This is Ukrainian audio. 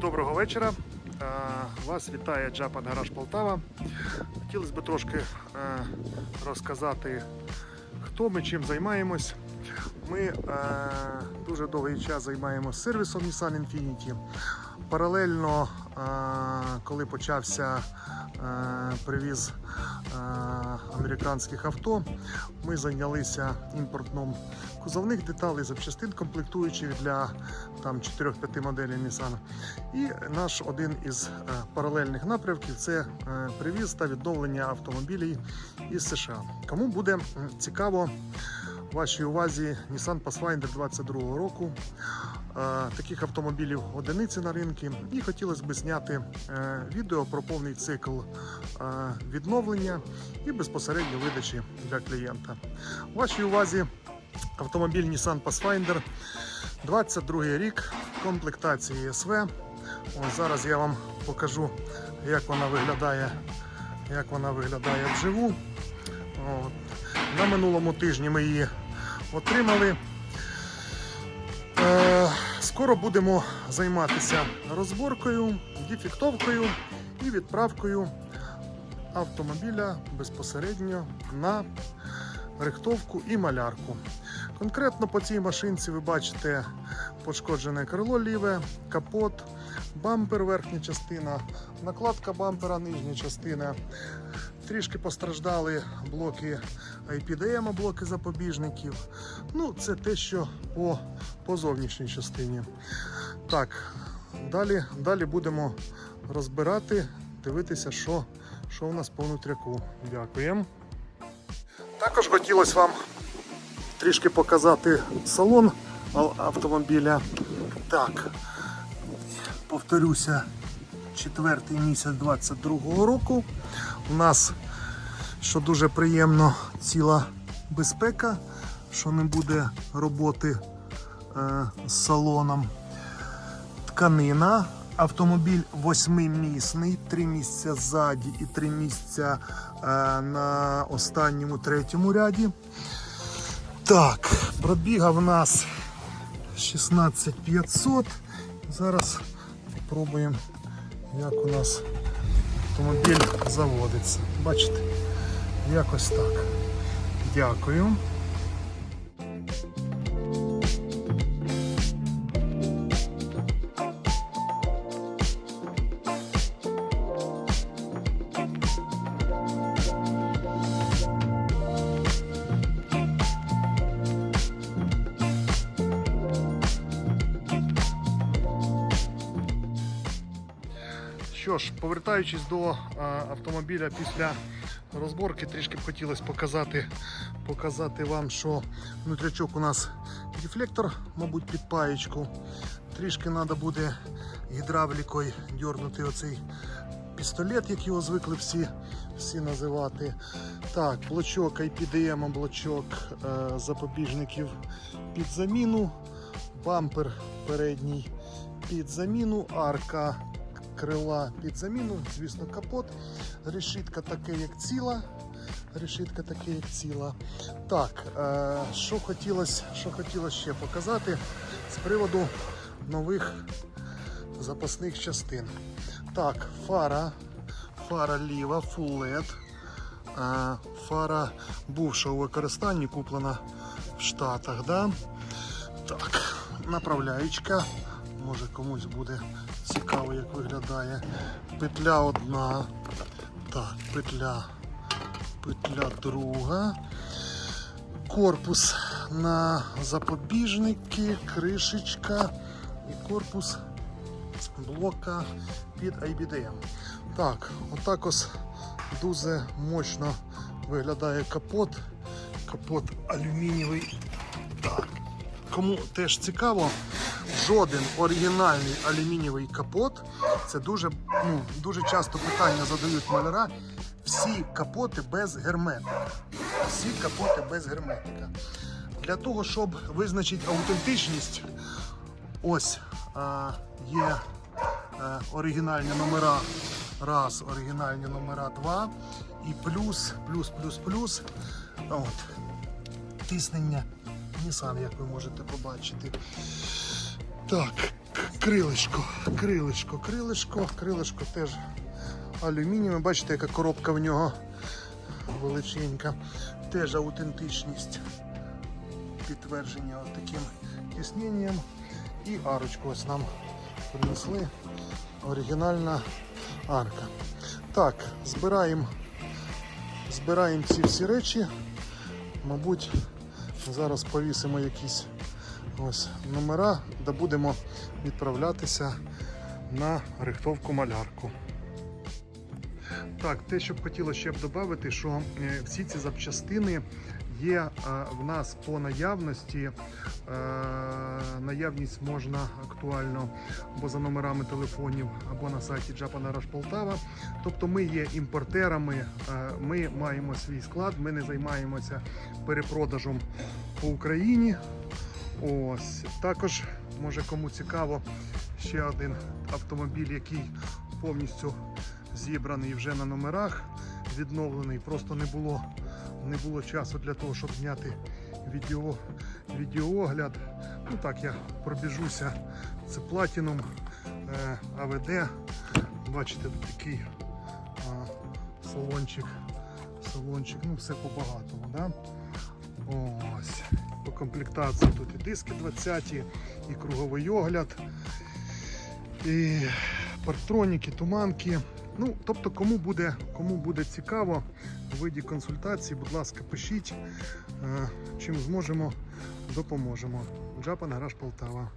доброго вечора. Е, Вас вітає Джапан Гараж Полтава. Хотілося б трошки е, розказати, хто ми, чим займаємось. Ми е, дуже довгий час займаємося сервісом Nissan Infiniti. Паралельно, коли почався привіз американських авто, ми зайнялися імпортом кузовних деталей, запчастин комплектуючих для там 4-5 моделей Nissan. І наш один із е, паралельних напрямків це е, привіз та відновлення автомобілів із США. Кому буде цікаво вашій увазі Nissan Pathfinder 22 року. Е, Таких автомобілів одиниці на ринку. І хотілося б зняти е, відео про повний цикл е, відновлення і безпосередньо видачі для клієнта. Вашій увазі автомобіль Nissan Pathfinder 22 рік, комплектації СВ. Ось зараз я вам покажу, як вона виглядає, як вона виглядає вживу. От. На минулому тижні ми її отримали. Скоро будемо займатися розборкою, дефектовкою і відправкою автомобіля безпосередньо на рихтовку і малярку. Конкретно по цій машинці ви бачите пошкоджене крило ліве, капот, бампер верхня частина, накладка бампера нижня частина. Трішки постраждали блоки IPDM, блоки запобіжників. Ну, це те, що по, по зовнішній частині. Так, далі, далі будемо розбирати, дивитися, що, що у нас по внутряку. Дякуємо. Також хотілося вам трішки показати салон автомобіля. Так, повторюся, четвертий місяць 22-го року. У нас, що дуже приємно, ціла безпека, що не буде роботи з салоном. Тканина. Автомобіль восьмимісний, три місця ззаді і три місця е, на останньому третьому ряді. Так, пробіга в нас 16500. Зараз спробуємо, як у нас автомобіль заводиться. Бачите, якось так. Дякую. Що ж, повертаючись до а, автомобіля після розборки, трішки б хотілося показати, показати вам, що внутрячок у нас дефлектор, мабуть, під паєчку. Трішки треба буде гідравлікою дьорнути оцей пістолет, як його звикли всі, всі називати. Так, блочок IPDM, блочок е, запобіжників під заміну, бампер передній під заміну, арка крила під заміну, звісно, капот. Решітка таке, як ціла. Решітка таке, як ціла. Так, е, що хотілося що хотілося ще показати з приводу нових запасних частин. Так, фара, фара ліва, LED. Е, фара бувша у використанні, куплена в Штатах. Да? Так, направляючка. Може комусь буде цікаво, як виглядає. Петля одна. Так, петля, петля друга. Корпус на запобіжники, кришечка і корпус блока під IBDM. Так, отак ось дуже мощно виглядає капот. Капот алюмінієвий. Так. Кому теж цікаво, жоден оригінальний алюмінієвий капот. Це дуже, ну, дуже часто питання задають маляра. Всі капоти без герметика. Всі капоти без герметика. Для того, щоб визначити аутентичність, ось а, є е, оригінальні номера. Раз, оригінальні номера два. І плюс, плюс, плюс, плюс. От. Тиснення Nissan, як ви можете побачити. Так, крилишко, крилишко, крилишко, крилишко теж алюмінієве. Бачите, яка коробка в нього величенька. Теж аутентичність. Підтвердження от таким тісненням. І арочку ось нам принесли. Оригінальна арка. Так, збираємо збираємо ці всі речі. Мабуть, зараз повісимо якісь ось номера, де будемо відправлятися на рихтовку малярку. Так, те, що б хотілося ще б додати, що е, всі ці запчастини є е, в нас по наявності. Е, Наявність можна актуально або за номерами телефонів, або на сайті Japan Garage Полтава. Тобто ми є імпортерами, ми маємо свій склад, ми не займаємося перепродажем по Україні. Ось також, може кому цікаво, ще один автомобіль, який повністю зібраний вже на номерах, відновлений. Просто не було, не було часу для того, щоб зняти відео, відеоогляд. Ну так, я пробіжуся. Це Platinum е, АВД. Бачите, тут такий а, салончик. Салончик, ну все по-багатому. Да? Ось. По комплектації тут і диски 20, і круговий огляд, і парктроніки, туманки. Ну, тобто, кому буде, кому буде цікаво в виді консультації, будь ласка, пишіть. Е, Чим зможемо, допоможемо. Джапан Гараж Полтава.